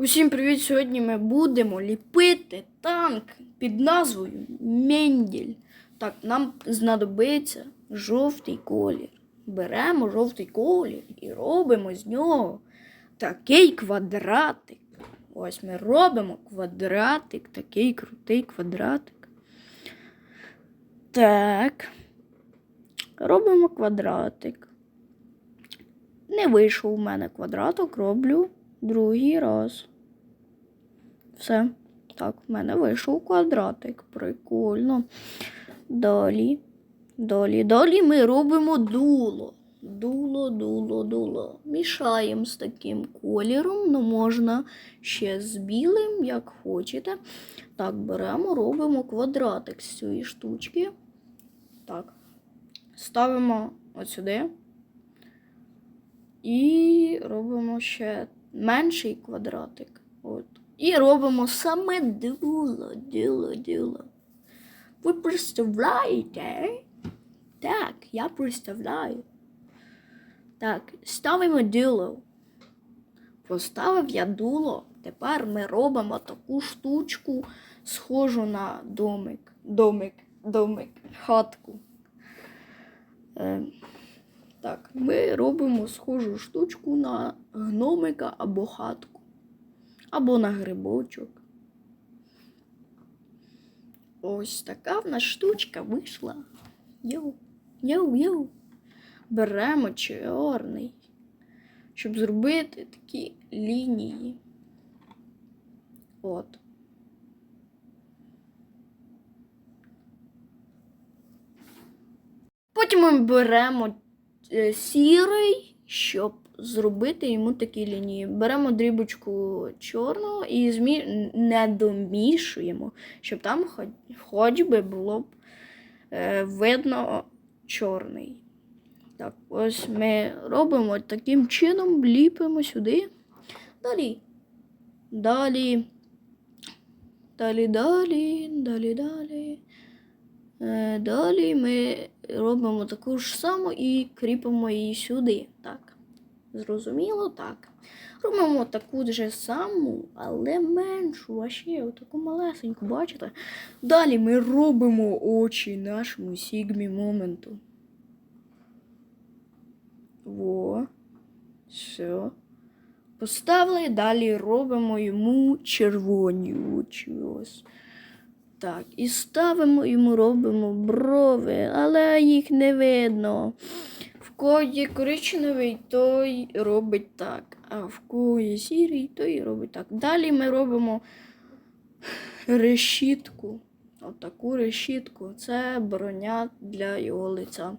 Усім привіт! Сьогодні ми будемо ліпити танк під назвою Мендель. Так, нам знадобиться жовтий колір. Беремо жовтий колір і робимо з нього такий квадратик. Ось ми робимо квадратик, такий крутий квадратик. Так. Робимо квадратик. Не вийшов у мене квадратик, роблю другий раз. Все. Так, в мене вийшов квадратик. Прикольно. Далі. Далі. Далі ми робимо дуло. Дуло, дуло, дуло. Мішаємо з таким кольором, ну можна ще з білим, як хочете. Так, беремо, робимо квадратик з цієї штучки. Так. Ставимо от сюди. І робимо ще менший квадратик. От. І робимо саме дуло, дуло, дуло. Ви представляєте? Так, я представляю. Так, ставимо дуло. Поставив я дуло. Тепер ми робимо таку штучку, схожу на домик. Домик, домик, хатку. Е, так, ми робимо схожу штучку на гномика або хатку, або на грибочок. Ось така в нас штучка вийшла. Йоу, йоу, йоу. Беремо чорний, щоб зробити такі лінії. От. Потім ми беремо е, сірий, щоб зробити йому такі лінії. Беремо дрібочку чорного і змі... не домішуємо, щоб там хоч, би було б е, видно чорний. Так, ось ми робимо таким чином, ліпимо сюди. Далі. Далі. Далі, далі, далі, далі. Е, Далі ми робимо таку ж саму і кріпимо її сюди. Так. Зрозуміло? Так. Робимо таку ж саму, але меншу, а ще таку малесеньку, бачите? Далі ми робимо очі нашому Сігмі моменту. Во. Все. Поставили, далі робимо йому червоні очі. Ось. Так, і ставимо йому, робимо брови, але їх не видно. Кого є коричневий, той робить так. А в є сірий, той робить так. Далі ми робимо решітку. Отаку решітку. Це броня для його лиця.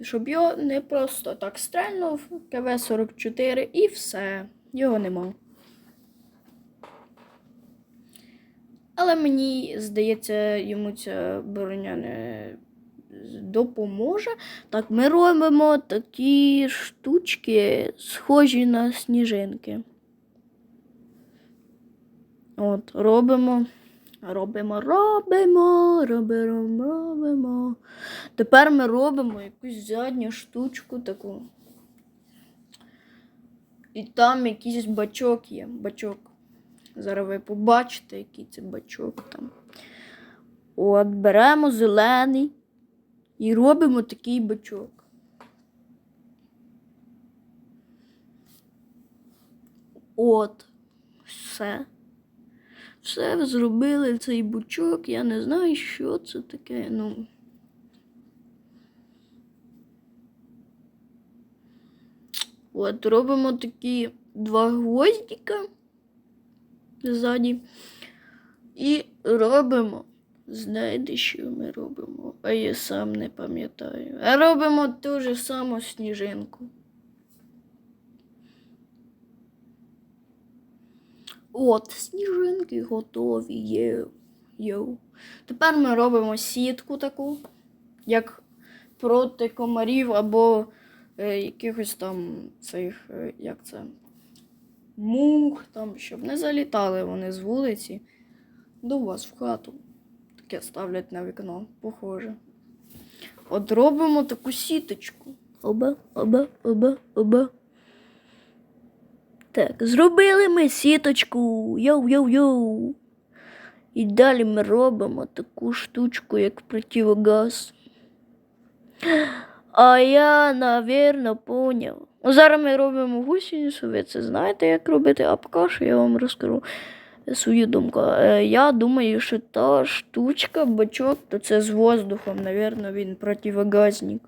Щоб його не просто так стрельнув, КВ-44 і все. Його нема. Але мені здається, йому ця броня не допоможе. Так, ми робимо такі штучки, схожі на сніжинки. От, робимо, робимо, робимо, робимо, робимо. Тепер ми робимо якусь задню штучку таку. І там якийсь бачок є. Бачок. Зараз ви побачите, який це бачок там. От, беремо зелений і робимо такий бачок. От, все. Все зробили цей бучок. Я не знаю, що це таке. Ну. От, робимо такі два гвоздика ззаді. І робимо. Знаєте, що ми робимо? А я сам не пам'ятаю. А робимо ту ж саму сніжинку. От, сніжинки готові. Є. Йоу. Тепер ми робимо сітку таку, як проти комарів або е, якихось там цих, е, як це, мух, там, щоб не залітали вони з вулиці до вас в хату. Таке ставлять на вікно, похоже. От робимо таку сіточку. Оба, оба, оба, оба. Так, зробили ми сіточку. Йоу-йоу-йоу. І далі ми робимо таку штучку, як противогаз. А я, навірно, поняв. Зараз ми робимо гусеницю, ви це знаєте, як робити, а поки що я вам розкажу свою думку. Е, Я думаю, що та штучка, бачок, то це з воздухом, навірно, він противогазник.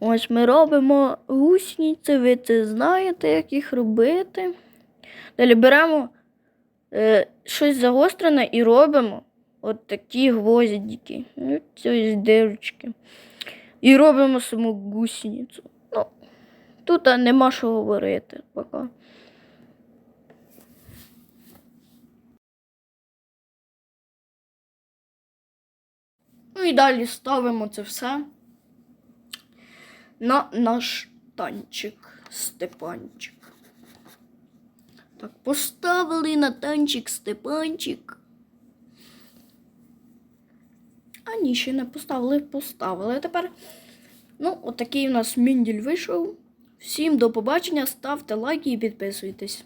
Ось ми робимо гусениці, ви це знаєте, як їх робити. Далі беремо е, щось загострене і робимо от такі гвоздики. Ось ось дирочки. І робимо саму гусеницю. Ну, тут нема що говорити поки. Ну і далі ставимо це все на наш танчик Степанчик. Так, поставили на танчик Степанчик. А ні, ще не поставили, поставили. А тепер, ну, отакий у нас мінділь вийшов. Всім до побачення, ставте лайки і підписуйтесь.